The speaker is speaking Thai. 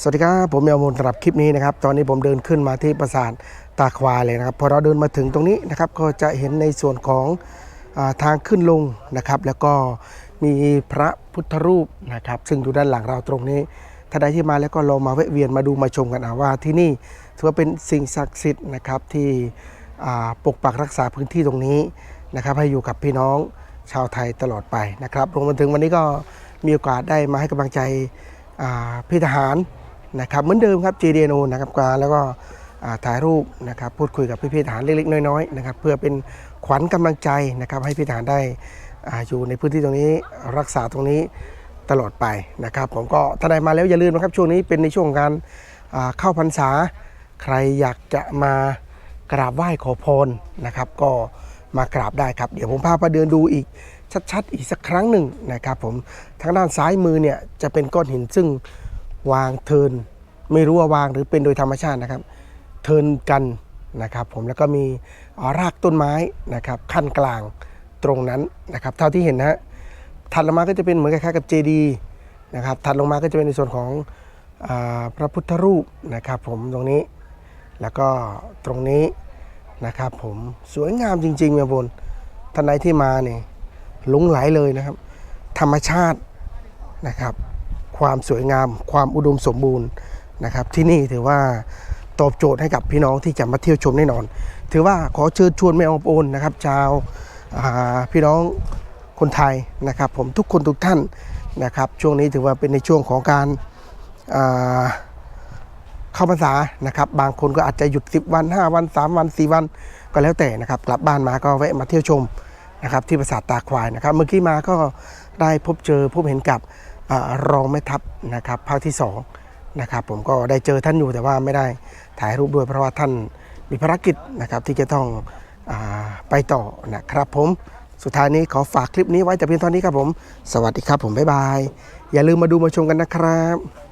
สวัสดีครับผมเยาวมนสำหรับคลิปนี้นะครับ ตอนนี้ผมเดินขึ้นมาที่ปราสาทตาควายเลยนะครับ พอเราเดินมาถึงตรงนี้นะครับ ก็จะเห็นในส่วนของอาทางขึ้นลงนะครับ แล้วก็มีพระพุทธรูปนะครับ ซึ่งอยู่ด้านหลังเราตรงนี้ ถ้าใดที่มาแล้วก็ลองมาแวะเวียนมาดูมาชมกันนะว่าที่นี่ถือว่าเป็นสิ่งศักดิ์สิทธิ์นะครับที่อ่าปกปักรักษาพื้นที่ตรงนี้นะครับ ให้อยู่กับพี่น้องชาวไทยตลอดไปนะครับรวมมาถึงวันนี้ก็มีโอกาสได้มาให้กำลังใจอ่าพี่ทหาร นะครับเหมือนเดิมครับ JDNO นะครับกาแล้วก็ถ่ายรูปนะครับพูดคุยกับพี่ๆทหารเล็กๆ น้อยๆนะครับเพื่อเป็นขวัญกำลังใจนะครับให้พี่ทหารได้อาอยู่ในพื้นที่ตรงนี้รักษาตรงนี้ตลอดไปนะครับ ผมก็ถ้าได้มาแล้วอย่าลืมนะครับช่วงนี้เป็นในช่วงการเข้าพรรษา ใครอยากจะมากราบไหว้ขอพรนะครับ ก็มากราบได้ครับ เดี๋ยวผมพาไปเดินดูอีกชัดๆ อีกสักครั้งหนึ่งนะครับ ผมทางด้านซ้ายมือเนี่ยจะเป็นก้อนหินซึ่ง วางเทินไม่รู้ว่าวางหรือเป็นโดยธรรมชาตินะครับ เทินกันนะครับ ผมแล้วก็มีรากต้นไม้นะครับขั้นกลางตรงนั้นนะครับ เท่าที่เห็นนะฮะถัดลงมาก็จะเป็นเหมือนคล้ายๆกับเจดีนะครับถัดลงมาก็จะเป็นในส่วนของอพระพุทธรูปนะครับ ผมตรงนี้แล้วก็ตรงนี้นะครับ ผมสวยงามจริงๆเมียบนท่านใดที่มาเนี่ยหลงไหลเลยนะครับ ธรรมชาตินะครับ ความสวยงาม ความอุดมสมบูรณ์นะครับ ที่นี่ถือว่าตอบโจทย์ให้กับพี่น้องที่จะมาเที่ยวชมแน่นอน ถือว่าขอเชิญชวนแม่องโอนนะครับ ชาวาพี่น้องคนไทยนะครับ ผมทุกคนทุกท่านนะครับ ช่วงนี้ถือว่าเป็นในช่วงของการาเข้าพรรษานะครับ บางคนก็อาจจะหยุด 10 วัน 5 วัน 3 วัน 4 วันก็แล้วแต่นะครับ กลับบ้านมาก็แวะมาเที่ยวชมนะครับที่ปราสาทตาควายนะครับ เมื่อกี้มาก็ได้พบเจอพบเห็นกับ รองแม่ทัพนะครับภาคที่2นะครับผมก็ได้เจอท่านอยู่แต่ว่าไม่ได้ถ่ายรูปด้วยเพราะว่าท่านมีภารกิจนะครับที่จะต้องอไปต่อนะครับผมสุดท้ายนี้ขอฝากคลิปนี้ไว้แต่เพียงเท่านี้ครับผม สวัสดีครับผม บ๊ายบาย อย่าลืมมาดูมาชมกันนะครับ